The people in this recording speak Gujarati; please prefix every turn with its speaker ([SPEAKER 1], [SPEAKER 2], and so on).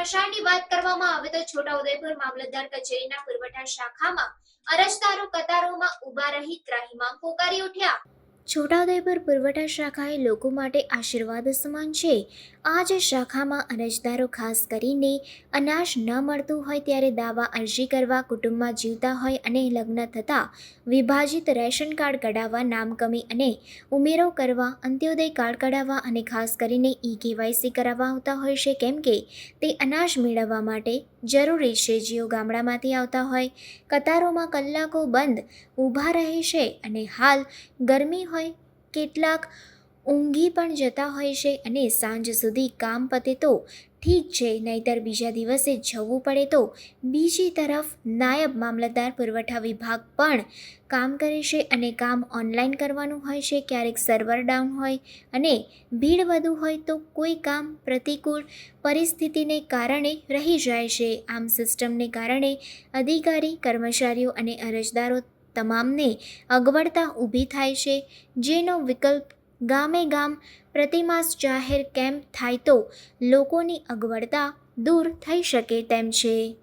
[SPEAKER 1] સમાચારની વાત કરવામાં આવે તો છોટાઉદેપુર મામલતદાર કચેરીના પુરવઠા શાખામાં અરજદારો કતારોમાં ઊભા રહી ત્રાહિમામ પોકારી ઉઠ્યા. છોટાઉદેપુર પુરવઠા શાખાએ લોકો માટે આશીર્વાદ સમાન છે. આ જ શાખામાં અરજદારો ખાસ કરીને અનાજ ન મળતું હોય ત્યારે દાવા અરજી કરવા કુટુંબમાં જીવતા હોય અને લગ્ન થતાં વિભાજિત રેશન કાર્ડ કઢાવવા નામકમી અને ઉમેરો કરવા, અંત્યોદય કાર્ડ કઢાવવા અને ખાસ કરીને ઈ કેવાયસી કરાવવા આવતા હોય છે કેમ કે તે અનાજ મેળવવા માટે જરૂરી છે. જેઓ ગામડામાંથી આવતા હોય, કતારોમાં કલાકો બંધ ઊભા રહે છે અને હાલ ગરમી હોય, કેટલાક ઊંઘી પણ જતા હોય છે અને સાંજ સુધી કામ પતે તો ઠીક છે, નહીતર બીજા દિવસે જવું પડે તો બીજી તરફ નાયબ મામલતદાર, પુરવઠા વિભાગ પણ કામ કરે છે અને કામ ઓનલાઈન કરવાનું હોય છે, ક્યારેક સર્વર ડાઉન હોય અને ભીડ વધુ હોય તો કોઈ કામ પ્રતિકૂળ પરિસ્થિતિને કારણે રહી જાય છે. આમ સિસ્ટમને કારણે અધિકારી, કર્મચારીઓ અને અરજદારો તમામને અગવડતા ઊભી થાય છે. જેનો વિકલ્પ ગામે ગામ પ્રતિમાસ જાહેર કેમ્પ થાય તો લોકોની અગવડતા દૂર થઈ શકે તેમ છે.